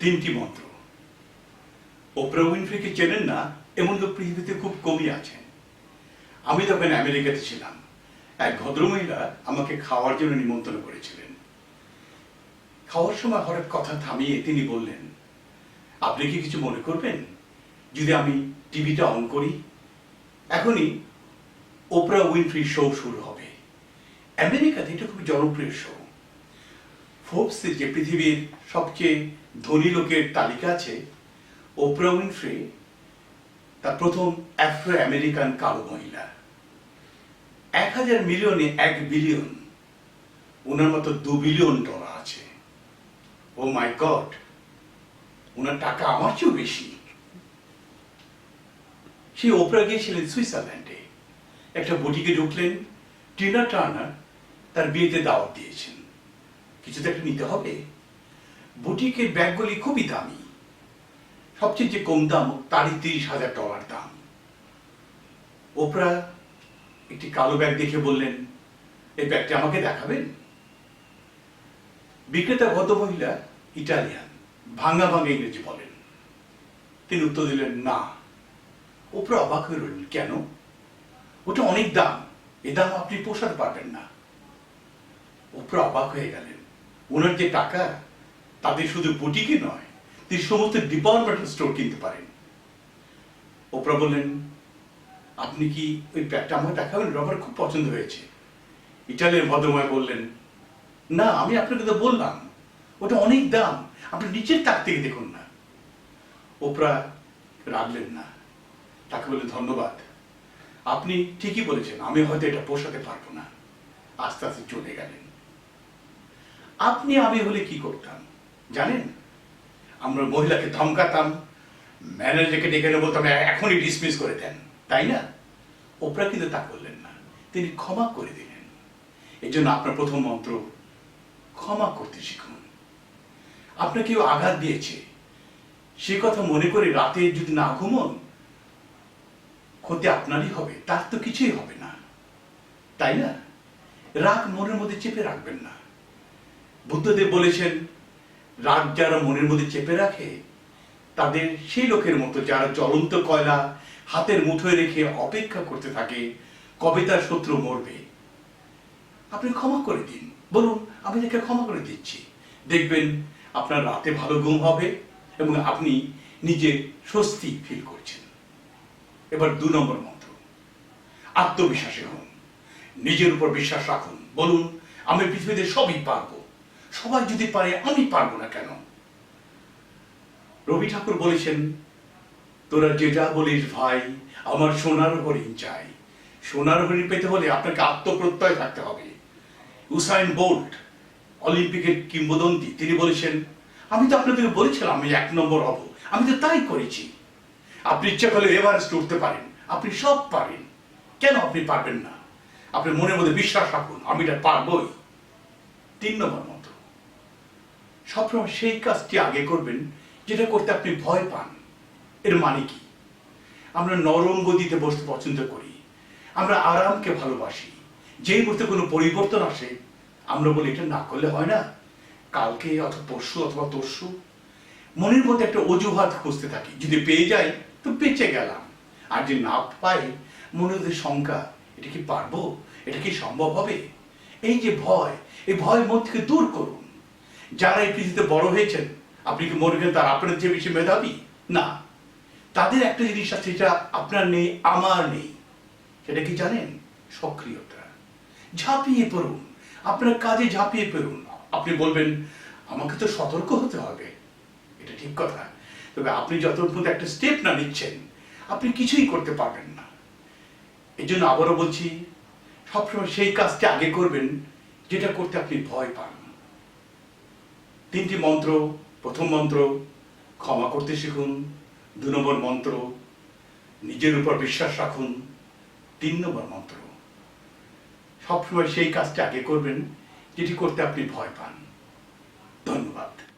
তিনটি মন্ত্র। ওপ্রা উইনফ্রিকে চেনেন না, এমন লোক পৃথিবীতে খুব কমই আছেন। আমি তখন আমেরিকাতে ছিলাম। এক ভদ্রমহিলা আমাকে খাওয়ার জন্য নিমন্ত্রণ করেছিলেন। খাওয়ার সময় হঠাৎ কথা থামিয়ে তিনি বললেন, আপনি কি কিছু মনে করবেন? যদি আমি টিভিটা অন করি, এখনই ওপরা উইনফ্রি শো শুরু হবে। আমেরিকাতে এটা খুব জনপ্রিয় শো। ফোর্বসে যে পৃথিবীর সবচেয়ে ধনী লোকের তালিকা আছে। ওপরা উইনফ্রি তার প্রথম আফ্রো আমেরিকান কালো মহিলা। এক হাজার মিলিয়নে এক বিলিয়ন ওনার মতো দু বিলিয়ন ডলার আছে। ও মাই গড ওনার টাকা আমার চেয়েও বেশি। সেই ওপরা গিয়েছিলেন সুইজারল্যান্ডে। একটা বুটিকে ঢুকলেন, টিনা টার্নার তার বিয়েতে দাওয়াত দিয়েছেন। কিছু তো একটা নিতে হবে? বুটিকের ব্যাগগুলি খুবই দামি। সবচেয়ে যে কম দাম, তারই তিরিশ হাজার ডলার দাম। ওপরা একটি কালো ব্যাগ দেখে বললেন, এই ব্যাগটা আমাকে দেখাবেন? বিক্রেতা ভদ্রমহিলা ইটালিয়ান, ভাঙা ভাঙা ইংরেজি বলেন। তিনি উত্তর দিলেন, না। ওপরে অবাক হয়ে রইলেন, কেন? ওটা অনেক দাম। এ দাম আপনি পোষাতে পারবেন না। ওপরে অবাক হয়ে গেলেন, ওনার যে টাকা তাদের শুধু বুটিকে নয়, তিনি সমস্ত ডিপার্টমেন্টাল স্টোর কিনতে পারেন। ওপরা বললেন, আপনি কি ওই ব্যাগটা আমাকে দেখাবেন? রবার খুব পছন্দ হয়েছে। ইটালিয়ান ভদ্রময় বললেন, না, আমি আপনাকে তো বললাম, ওটা অনেক দাম, আপনি নিচের তাক থেকে দেখুন না। ওপরা রাখলেন না, তাকে বলে ধন্যবাদ, আপনি ঠিকই বলেছেন, আমি হয়তো এটা পোষাতে পারব না। আস্তে আস্তে চলে গেলেন। আপনি, আমি হলে কি করতাম? জানেন? আমরা মহিলাকে ধমকাতাম, ম্যানেজারকে ডেকে নেব বলতাম এখনই ডিসমিস করে দেন। তাই না? ওপরা কিন্তু তা করলেন না। তিনি ক্ষমা করে দিলেন। এই জন্য আপনার প্রথম মন্ত্র, ক্ষমা করতে শিখুন। আপনাকে কেউ আঘাত দিয়েছে, সে কথা মনে করে রাতে যদি না ঘুমন, ক্ষতি আপনারই হবে, তার তো কিছুই হবে না। তাই না? রাগ মনের মধ্যে চেপে রাখবেন না। বুদ্ধদেব বলেছেন রাগ যারা মনের মধ্যে চেপে রাখে। তাদের সেই লোকের মতো যারা জ্বলন্ত কয়লা হাতের মুঠোয় রেখে অপেক্ষা করতে থাকে, কবে তার শত্রু মরবে? আপনি ক্ষমা করে দিন। বলুন, আমি তাকে ক্ষমা করে দিচ্ছি। দেখবেন আপনার রাতে ভালো ঘুম হবে এবং আপনি নিজের স্বস্তি ফিল করছেন। এবার দু নম্বর মন্ত্র। আত্মবিশ্বাসী হন। নিজের উপর বিশ্বাস রাখুন। বলুন, আমি পৃথিবীতে সবই পারব। সবাই যদি পারে, আমি পারব না কেন? রবি ঠাকুর বলেছেন, তোরা যেটা বলিস ভাই, আমার সোনার হরিণ চাই। সোনার হরিণ পেতে হলে আপনাকে আত্মপ্রত্যয় থাকতে হবে। উসাইন বোল্ট, অলিম্পিকের কিংবদন্তি, তিনি বলেছেন, আমি তো আপনাদেরকে বলেছিলাম, আমি এক নম্বর হব। আমি তো তাই করেছি। আপনি ইচ্ছা করলে এভারেস্ট উঠতে পারেন, আপনি সব পারেন। কেন আপনি পারবেন না? আপনি মনের মধ্যে বিশ্বাস রাখুন, আমি এটা পারবই। তিন নম্বর মন্ত্র। সবসময় সেই কাজটি আগে করবেন যেটা করতে আপনি ভয় পান। এর মানে কি? আমরা নরম গদিতে বসতে পছন্দ করি। আমরা আরামকে ভালোবাসি। যেই মুহূর্তে কোনো পরিবর্তন আসে, আমরা বলি, এটা না করলে হয় না। কালকে অথবা পরশু অথবা তরশু। মনের মধ্যে একটা অজুহাত খুঁজতে থাকি। যদি পেয়ে যাই, তো বেঁচে গেলাম। আর যে না পাই মনে মধ্যে শঙ্কা, এটা কি পারব? এটা কি সম্ভব হবে? এই যে ভয়, এই ভয় মন থেকে দূর করুন। যারা এই পৃথিবীতে বড় হয়েছেন, আপনি কি মনে করেন তার আপনার যে বেশি মেধাবী? না। তাদের একটা জিনিস আছে যেটা আপনার নেই, আমার নেই। সেটা কি জানেন? সক্রিয়তা। ঝাঁপিয়ে পড়ুন। আপনার কাজে ঝাঁপিয়ে পড়ুন। আপনি বলবেন, আমাকে তো সতর্ক হতে হবে। এটা ঠিক কথা। তবে আপনি যতক্ষণ একটা স্টেপ না নিচ্ছেন, আপনি কিছুই করতে পারবেন না। এই জন্য আবারও বলছি, সবসময় সেই কাজটা আগে করবেন, যেটা করতে আপনি ভয় পান। তিনটি মন্ত্র। প্রথম মন্ত্র, ক্ষমা করতে শিখুন। দু নম্বর মন্ত্র, নিজের উপর বিশ্বাস রাখুন। তিন নম্বর মন্ত্র, সবসময় সেই কাজটা আগে করবেন, যেটি করতে আপনি ভয় পান। ধন্যবাদ।